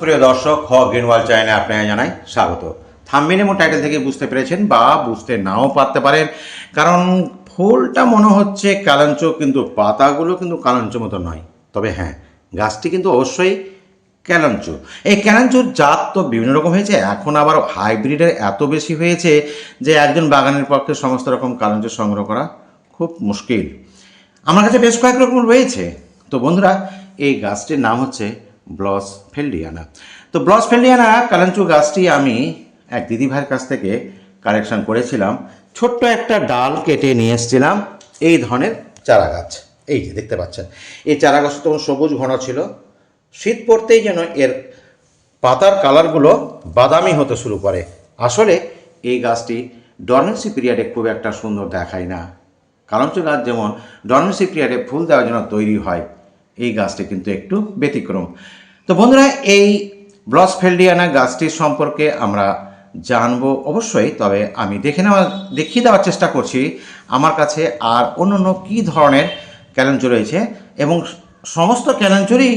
সুপ্রিয় দর্শক, হ গ্রিন ওয়াল চ্যানেলে আপনাকে জানাই স্বাগত। থাম্বিন এবং টাইটেল থেকে বুঝতে পেরেছেন বা বুঝতে নাও পারতে পারেন, কারণ ফুলটা মনে হচ্ছে কালাঞ্চ, কিন্তু পাতাগুলো কিন্তু কালাঞ্চ মতো নয়। তবে হ্যাঁ গাছটি কিন্তু অবশ্যই ক্যালাঞ্চু এই ক্যালাঞ্চুর জাত তো বিভিন্ন রকম হয়েছে, এখন আবার হাইব্রিডের এত বেশি হয়েছে যে একজন বাগানের পক্ষে সমস্ত রকম কালাঞ্চু সংগ্রহ করা খুব মুশকিল। আমার কাছে বেশ কয়েক রকম রয়েছে। তো বন্ধুরা, এই গাছটির নাম হচ্ছে ব্লস ফেলডিয়ানা তো ব্লস ফেলডিয়ানা কালাঞ্চু গাছটি আমি এক দিদিভাইয়ের কাছ থেকে কালেকশন করেছিলাম। ছোট্ট একটা ডাল কেটে নিয়ে এসেছিলাম এই ধরনের চারা গাছ। এই যে দেখতে পাচ্ছেন, এই চারা গাছ তখন সবুজ ঘন ছিল। শীত পড়তেই যেন এর পাতার কালারগুলো বাদামি হতে শুরু করে। আসলে এই গাছটি ডরমেন্সি পিরিয়ডে খুব একটা সুন্দর দেখায় না। কালঞ্চ গাছ যেমন ডরমেন্সি পিরিয়ডে ফুল দেওয়ার জন্য তৈরি হয় এই গাছটি কিন্তু একটু ব্যতিক্রম। তো বন্ধুরা, এই ব্লস ফেলডিয়ানা গাছটির সম্পর্কে আমরা জানব অবশ্যই, তবে আমি দেখে নেওয়া, দেখিয়ে দেওয়ার চেষ্টা করছি আমার কাছে আর অন্য অন্য কী ধরনের ক্যালেঞ্চো রয়েছে এবং সমস্ত ক্যালেঞ্চোরই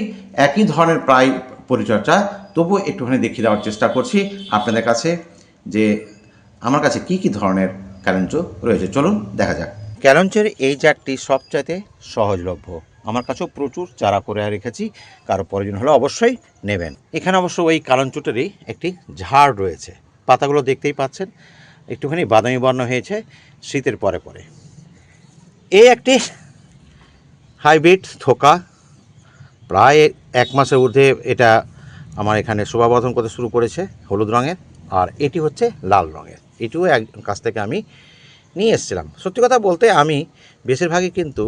একই ধরনের প্রায় পরিচর্যা। তবুও একটুখানি দেখিয়ে দেওয়ার চেষ্টা করছি আপনাদের কাছে যে আমার কাছে কি কি ধরনের ক্যালেঞ্চো রয়েছে। চলুন দেখা যাক। ক্যালেঞ্চের এই জাতটি সবচাইতে সহজলভ্য। আমার কাছেও প্রচুর চারা করে রেখেছি, কারও প্রয়োজন হলে অবশ্যই নেবেন। এখানে অবশ্য ওই কালঞ্চুটেরই একটি ঝাড় রয়েছে। পাতাগুলো দেখতেই পাচ্ছেন, একটুখানি বাদামি বর্ণ হয়েছে, শীতের পরে পরে। এই একটি হাইব্রিড থোকা। প্রায় এক মাসের ঊর্ধ্বে এটা আমার এখানে শোভাবর্ধন করতে শুরু করেছে, হলুদ রঙের, আর এটি হচ্ছে লাল রঙের। এটিও এক কাছ থেকে আমি নিয়ে এসেছিলাম। সত্যি কথা বলতে আমি বেশিরভাগই কিন্তু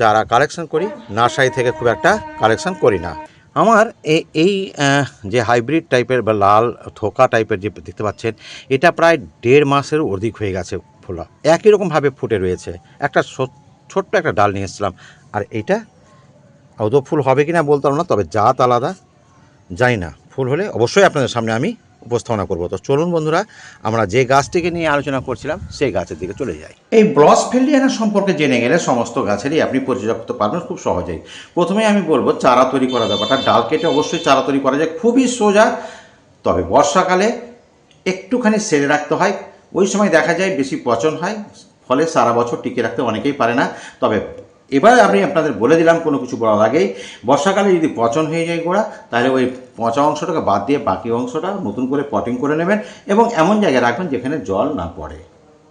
যারা কালেকশন করি নার্সারি থেকে খুব একটা কালেকশন করি না। আমার এই যে হাইব্রিড টাইপের বা লাল থোকা টাইপের যে দেখতে পাচ্ছেন, এটা প্রায় দেড় মাসের অধিক হয়ে গেছে ফোলা। একই রকমভাবে ফুটে রয়েছে। একটা ছোট্ট একটা ডাল নিয়ে এসেছিলাম। আর এইটা আদৌ ফুল হবে কিনা বলতে পারব না, তবে জাত আলাদা। জানি না, ফুল হলে অবশ্যই আপনাদের সামনে আমি উপস্থাপনা করব। তো চলুন বন্ধুরা, আমরা যে গাছটিকে নিয়ে আলোচনা করছিলাম, সেই গাছের দিকে চলে যাই। এই ব্লস ফেলিয়ানা সম্পর্কে জেনে গেলে সমস্ত গাছেরই আপনি পরিচর্যা করতে পারবেন খুব সহজেই। প্রথমে আমি বলব, চারা তৈরি করার ব্যাপারটা। ডাল কেটে অবশ্যই চারা তৈরি করা যায়, খুবই সোজা। তবে বর্ষাকালে একটুখানি সেরে রাখতে হয়। ওই সময় দেখা যায় বেশি পচন হয়, ফলে সারা বছর টিকে রাখতে অনেকেই পারে না। তবে এবার আমি আপনাদের বলে দিলাম কোনো কিছু বলার আগেই বর্ষাকালে যদি পচন হয়ে যায় গোড়া, তাহলে ওই পচা অংশটাকে বাদ দিয়ে বাকি অংশটা নতুন করে পটিং করে নেবেন এবং এমন জায়গায় রাখবেন যেখানে জল না পড়ে।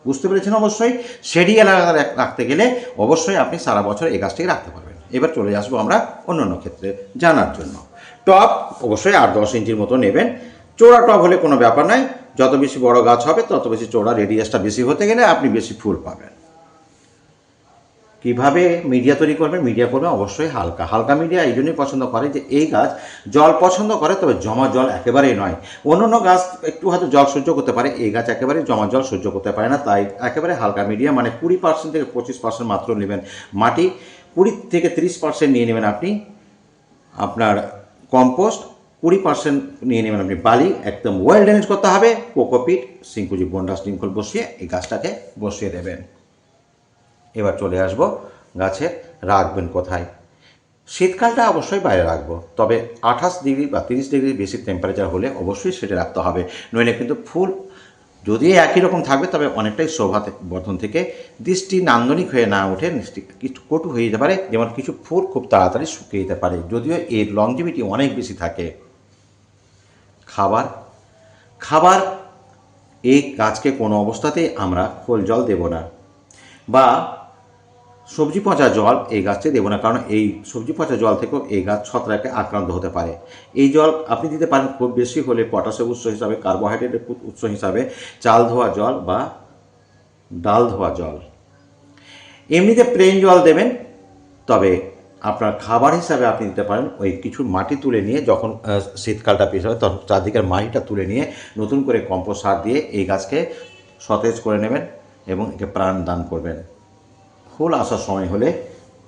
বুঝতে পেরেছেন অবশ্যই? সেডি এলাকা রাখতে গেলে অবশ্যই আপনি সারা বছর এই গাছটাকে রাখতে পারবেন। এবার চলে আসব আমরা অন্য অন্য ক্ষেত্রে জানার জন্য। টপ অবশ্যই আট দশ ইঞ্চির মতো নেবেন। চোড়া টপ হলে কোনো ব্যাপার নাই যত বেশি বড় গাছ হবে, তত বেশি চোড়া রেডিয়াসটা বেশি হতে গেলে আপনি বেশি ফুল পাবেন। কীভাবে মিডিয়া তৈরি করবেন মিডিয়া করবে অবশ্যই হালকা। হালকা মিডিয়া এই জন্যই পছন্দ করে যে এই গাছ জল পছন্দ করে, তবে জমা জল একেবারেই নয়। অন্য অন্য গাছ একটু হয়তো জল সহ্য করতে পারে, এই গাছ একেবারে জমা জল সহ্য করতে পারে না, তাই একেবারে হালকা মিডিয়া মানে কুড়ি পার্সেন্ট থেকে পঁচিশ পার্সেন্ট মাত্র নেবেন মাটি। কুড়ি থেকে তিরিশ পার্সেন্ট নিয়ে নেবেন আপনি আপনার কম্পোস্ট, কুড়ি পার্সেন্ট নিয়ে নেবেন আপনি বালি। একদম ওয়েল ড্রেনেজ করতে হবে। কোকোপিট, সিঙ্কুজি বন্ডা শৃঙ্খল বসিয়ে এই গাছটাকে বসিয়ে দেবেন। এবার চলে আসব গাছে, রাখবেন কোথায়? শীতকালটা অবশ্যই বাইরে রাখব, তবে আঠাশ ডিগ্রি বা তিরিশ ডিগ্রি বেশি টেম্পারেচার হলে অবশ্যই সেটা রাখতে হবে। নইলে কিন্তু ফুল যদিও একই রকম থাকবে, তবে অনেকটাই শোভা বর্ধন থেকে দৃষ্টি নান্দনিক হয়ে না ওঠে কিছু কটু হয়ে যেতে পারে, যেমন কিছু ফুল খুব তাড়াতাড়ি শুকিয়ে যেতে পারে, যদিও এর লংজিভিটি অনেক বেশি থাকে। খাবার খাবার এই গাছকে কোনো অবস্থাতেই আমরা খোল জল দেব না, বা সবজি পচা জল এই গাছকে দেবো না, কারণ এই সবজি পচা জল থেকেও এই গাছ ছত্রাকে আক্রান্ত হতে পারে। এই জল আপনি দিতে পারেন খুব বেশি হলে পটাশের উৎস হিসাবে কার্বোহাইড্রেটের উৎস হিসাবে চাল ধোয়া জল বা ডাল ধোয়া জল। এমনিতে প্লেন জল দেবেন, তবে আপনার খাবার হিসাবে আপনি দিতে পারেন ওই কিছু মাটি তুলে নিয়ে যখন শীতকালটা পেশ হবে, তখন চারদিকের মাটিটা তুলে নিয়ে নতুন করে কম্পোস্ট সার দিয়ে এই গাছকে সতেজ করে নেবেন এবং একে প্রাণ দান করবেন। ফুল আসার সময় হলে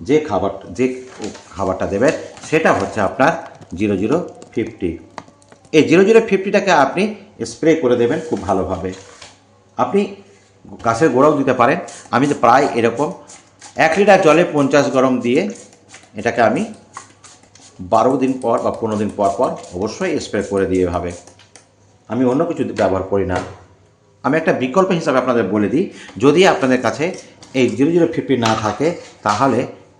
যে খাবার যে খাবারটা দেবেন, সেটা হচ্ছে আপনার জিরো জিরো ফিফটি। এই জিরো জিরো ফিফটিটাকে আপনি স্প্রে করে দেবেন খুব ভালোভাবে। আপনি গাছের গোড়াও দিতে পারেন। আমি তো প্রায় এরকম এক লিটার জলে পঞ্চাশ গরম দিয়ে এটাকে আমি বারো দিন পর বা পনেরো দিন পর পর অবশ্যই স্প্রে করে দিয়ে হবে। আমি অন্য কিছু ব্যবহার করি না। আমি একটা বিকল্প হিসাবে আপনাদের বলে দিই, যদি আপনাদের কাছে এই জিরো জিরো ফিফটি না থাকে, তাহলে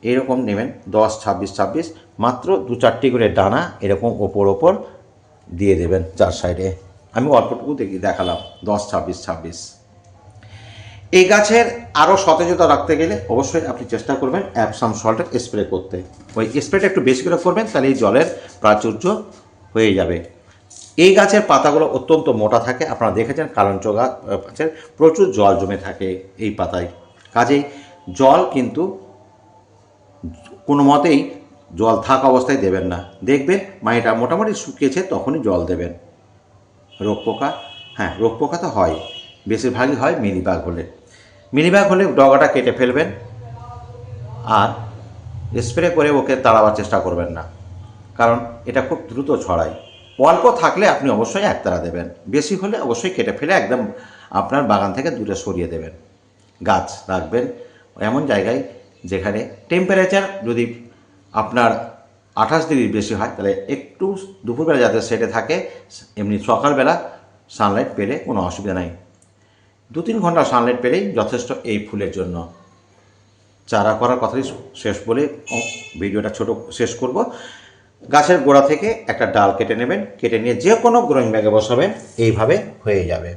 এরকম নেবেন দশ, ছাব্বিশ ছাব্বিশ, মাত্র দু চারটি করে ডানা এরকম ওপর ওপর দিয়ে দেবেন চার সাইডে। আমি অল্পটুকু দেখি, দেখালাম, দশ, ছাব্বিশ ছাব্বিশ। এই গাছের আরও সতেজতা রাখতে গেলে অবশ্যই আপনি চেষ্টা করবেন অ্যাপসাম সল্টের স্প্রে করতে। ওই স্প্রেটা একটু বেশি করে করবেন, তাহলে এই জলের প্রাচুর্য হয়ে যাবে। এই গাছের পাতাগুলো অত্যন্ত মোটা থাকে, আপনারা দেখেছেন কালঞ্চ গাছের প্রচুর জল জমে থাকে এই পাতায়। কাজেই জল কিন্তু কোনো মতেই জল থাকা অবস্থায় দেবেন না। দেখবেন মাটিটা মোটামুটি শুকিয়েছে, তখনই জল দেবেন। রোগ পোকা হ্যাঁ রোগ পোকা তো হয়। বেশিরভাগই হয় মিলিবাগ হলে। মিলিবাগ হলে ডগাটা কেটে ফেলবেন আর স্প্রে করে ওকে তাড়াবার চেষ্টা করবেন না। কারণ এটা খুব দ্রুত ছড়ায়। অল্প থাকলে আপনি অবশ্যই একতারা দেবেন। বেশি হলে অবশ্যই কেটে ফেলে একদম আপনার বাগান থেকে দূরে সরিয়ে দেবেন। গাছ রাখবেন। এমন জায়গায় যেখানে টেম্পারেচার যদি আপনার আঠাশ ডিগ্রি বেশি হয়, তাহলে একটু দুপুরবেলা যাতে সেটে থাকে, এমনি সকালবেলা সানলাইট পেলে কোনো অসুবিধা নাই। দু তিন ঘণ্টা সানলাইট পেলেই যথেষ্ট এই ফুলের জন্য। চারা করার কথাই শেষ বলে ভিডিওটা ছোট শেষ করব। গাছের গোড়া থেকে একটা ডাল কেটে নেবেন, কেটে নিয়ে যে কোনো গ্রোয়িং ব্যাগে বসাবেন, এইভাবে হয়ে যাবে।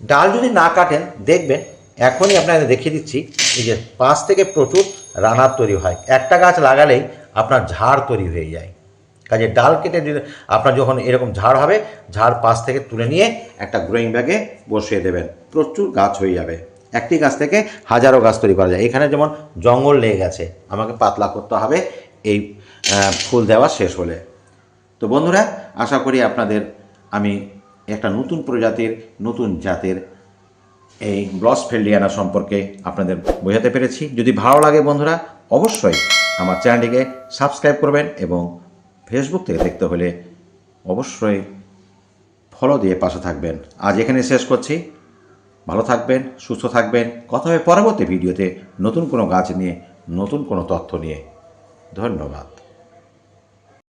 ডাল যদি না কাটেন, দেখবেন এখনই আপনাদের দেখিয়ে দিচ্ছি, এই যে পাশ থেকে প্রচুর রানার তৈরি হয়। একটা গাছ লাগালেই আপনার ঝাড় তৈরি হয়ে যায়। কাজে ডাল কেটে আপনার যখন এরকম ঝাড় হবে, ঝাড় পাশ থেকে তুলে নিয়ে একটা গ্রোয়িং ব্যাগে বসিয়ে দেবেন। প্রচুর গাছ হয়ে যাবে। একটি গাছ থেকে হাজারো গাছ তৈরি করা যায়। এখানে যেমন জঙ্গল লেগে গেছে আমাকে পাতলা করতে হবে, এই ফুল দেওয়া শেষ হলে। তো বন্ধুরা, আশা করি আপনাদের আমি একটা নতুন প্রজাতির, নতুন জাতের এই ব্লস ফেল্ডিয়ানা সম্পর্কে আপনাদের বোঝাতে পেরেছি। যদি ভালো লাগে বন্ধুরা, অবশ্যই আমার চ্যানেলটিকে সাবস্ক্রাইব করবেন এবং ফেসবুক থেকে দেখতে হলে অবশ্যই ফলো দিয়ে পাশে থাকবেন। আজ এখানে শেষ করছি। ভালো থাকবেন, সুস্থ থাকবেন। কথা হবে পরবর্তী ভিডিওতে নতুন কোনো গাছ নিয়ে, নতুন কোনো তথ্য নিয়ে। ধন্যবাদ।